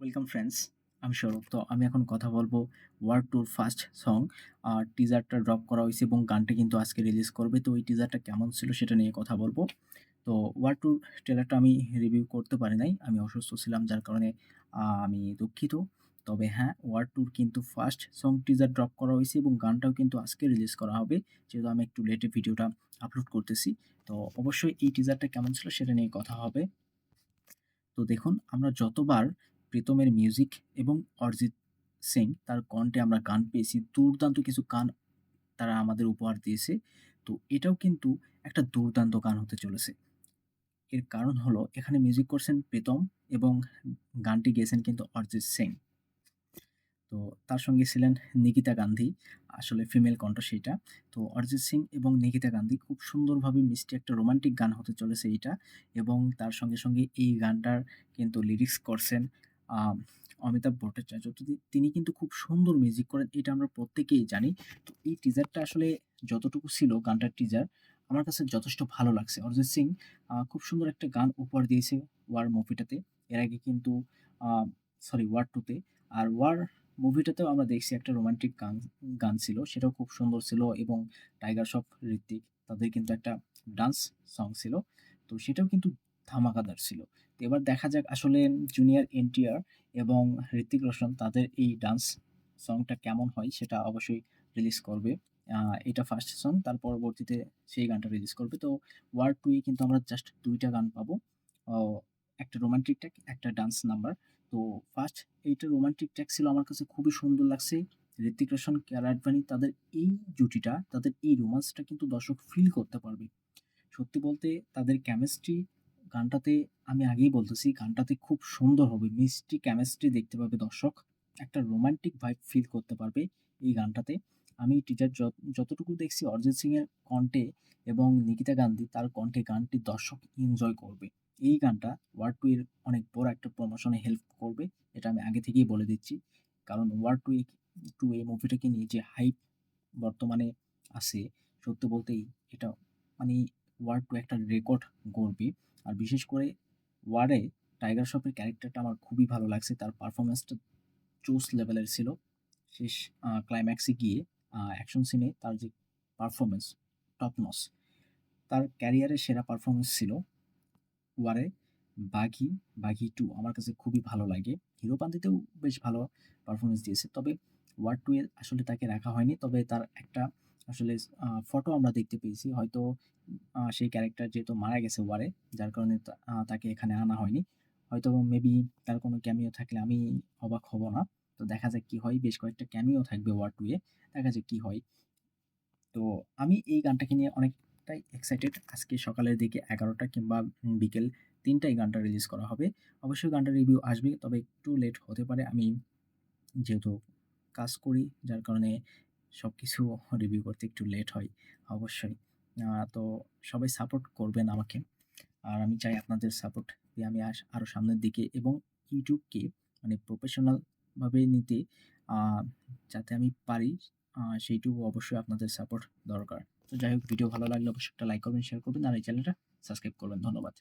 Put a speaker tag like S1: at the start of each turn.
S1: Welcome friends আমি সৌরভ তো আমি এখন কথা বলব ওয়ার্ড টুর ফার্স্ট সং আর টিজারটা ড্রপ করা হয়েছে এবং গানটি কিন্তু আজকে রিলিজ করবে। তো ওই টিজারটা কেমন ছিল সেটা নিয়ে কথা বলব। তো ওয়ার্ড টুর ট্রেলারটা আমি রিভিউ করতে পারি নাই। আমি অসুস্থ ছিলাম, যার কারণে আমি দুঃখিত। তবে হ্যাঁ ওয়ার্ড টুর কিন্তু ফার্স্ট সং টিজার ড্রপ করা হয়েছে এবং গানটাও কিন্তু আজকে রিলিজ করা হবে। যেহেতু আমি একটু লেটে ভিডিওটা আপলোড করতেছি। তো অবশ্যই এই টিজারটা কেমন ছিল সেটা নিয়ে কথা হবে। তো দেখুন, আমরা যতবার প্রীতমের মিউজিক এবং অরিজিৎ সিং, তার কণ্ঠে আমরা গান পেয়েছি। দুর্দান্ত কিছু গান তারা আমাদের উপহার দিয়েছে। তো এটাও কিন্তু একটা দুর্দান্ত গান হতে চলেছে। এর কারণ হলো, এখানে মিউজিক করছেন প্রীতম এবং গানটি গেয়েছেন কিন্তু অরিজিৎ সিং। তো তার সঙ্গে ছিলেন নিকিতা গান্ধী, আসলে ফিমেল কণ্ঠ সেটা তো অরিজিৎ সিং এবং নিকিতা গান্ধী খুব সুন্দরভাবে মিষ্টি একটা রোমান্টিক গান হতে চলেছে এইটা এবং তার সঙ্গে সঙ্গে এই গানটার কিন্তু লিরিক্স করছেন অমিতাভ ভট্টাচার্য। তো তিনি কিন্তু খুব সুন্দর মিউজিক করেন, এটা আমরা প্রত্যেকেই জানি। তো এই টিজারটা আসলে যতটুকু ছিল গানটার টিজার আমার কাছে যথেষ্ট ভালো লাগছে। অরিজিৎ সিং খুব সুন্দর একটা গান উপহার দিয়েছে ওয়ার মুভিটাতে এর আগে কিন্তু সরি ওয়ার টুতে আর ওয়ার মুভিটাতেও আমরা দেখছি একটা রোমান্টিক গান গান ছিল, সেটাও খুব সুন্দর ছিল এবং টাইগার শ্রফ ঋত্বিক তাদের কিন্তু একটা ডান্স সং ছিল। তো সেটাও কিন্তু ধামাকাদার ছিল। এবার দেখা যাক আসলে জুনিয়র এনটিআর এবং ঋত্বিক রোশন তাদের এই ডান্স সংটা কেমন হয় সেটা অবশ্যই রিলিজ করবে। এটা ফার্স্ট সং তার পরবর্তীতে সেই গানটা রিলিজ করবে। তো ওয়ার্ড টুয়ে কিন্তু আমরা জাস্ট দুইটা গান পাবো। একটা রোমান্টিক ট্যাক একটা ডান্স নাম্বার তো ফার্স্ট এইটা রোমান্টিক ট্র্যাক ছিল আমার কাছে খুবই সুন্দর লাগছে। ঋত্বিক রোশন কেয়ার আডবাণী তাদের এই জুটিটা, তাদের এই রোমান্সটা কিন্তু দর্শক ফিল করতে পারবে। সত্যি বলতে তাদের কেমিস্ট্রি গানটাতে আমি আগেই বলতেছি, গানটাতে খুব সুন্দর হবে। মিষ্টি কেমিস্ট্রি দেখতে পাবে দর্শক। একটা রোমান্টিক ভাইব ফিল করতে পারবে এই গানটাতে। আমি টিচার যতটুকু দেখছি অরিজিৎ সিং এর কণ্ঠে এবং নিকিতা গান্ধী তার কণ্ঠে গানটি দর্শক এনজয় করবে। এই গানটা ওয়ার্ড টু এর অনেক বড় একটা প্রমোশনে হেল্প করবে, এটা আমি আগে থেকেই বলে দিচ্ছি। কারণ ওয়ার্ড টু টু এই মুভিটাকে নিয়ে যে হাইপ বর্তমানে আছে, সত্যি বলতেই এটা মানে ওয়ার্ড টু একটা রেকর্ড গড়বে। আর বিশেষ করে ওয়ার্ডে টাইগার শ্রফের ক্যারেক্টারটা আমার খুবই ভালো লাগছে। তার পারফরমেন্সটা চোস লেভেলের ছিল। শেষ ক্লাইম্যাক্সে গিয়ে অ্যাকশন সিনে তার যে পারফরমেন্স টপ নস তার ক্যারিয়ারের সেরা পারফরমেন্স ছিল ওয়ারে। বাঘি বাঘি টু আমার কাছে খুবই ভালো লাগে। হিরো পান্তিতেও বেশ ভালো পারফরমেন্স দিয়েছে। তবে ওয়ার টু এর আসলে তাকে রাখা হয়নি। তবে তার একটা আসলে ফটো আমরা দেখতে পেয়েছি। হয়তো সেই ক্যারেক্টার যেহেতু মারা গেছে ওয়ারে, যার কারণে তাকে এখানে আনা হয়নি। হয়তো মেবি তার কোনো ক্যামিও থাকলে আমি অবাক হব না। তো দেখা যাক কি হয়। বেশ কয়েকটা ক্যামিও থাকবে ওয়ার টুয়ে দেখা যাক কি হয়। তো আমি এই গানটাকে নিয়ে অনেকটাই এক্সাইটেড আজকে সকালের দিকে এগারোটা কিংবা বিকেল তিনটায় গানটা রিলিজ করা হবে। অবশ্যই গানটা রিভিউ আসবে, তবে একটু লেট হতে পারে। আমি যেহেতু কাজ করি, যার কারণে সব কিছু রিভিউ করতে একটু লেট হয়, অবশ্যই। তো সবাই সাপোর্ট করবেন আমাকে। আর আমি চাই আপনাদের সাপোর্ট দিয়ে আমি আস- আরও সামনের দিকে এবং ইউটিউবকে মানে প্রফেশনালভাবে নিতে যাতে আমি পারি সেইটুকু অবশ্যই আপনাদের সাপোর্ট দরকার। তো যাই হোক ভিডিও ভালো লাগলে অবশ্যই একটা লাইক করবেন শেয়ার করবেন, আর এই চ্যানেলটা সাবস্ক্রাইব করবেন। ধন্যবাদ।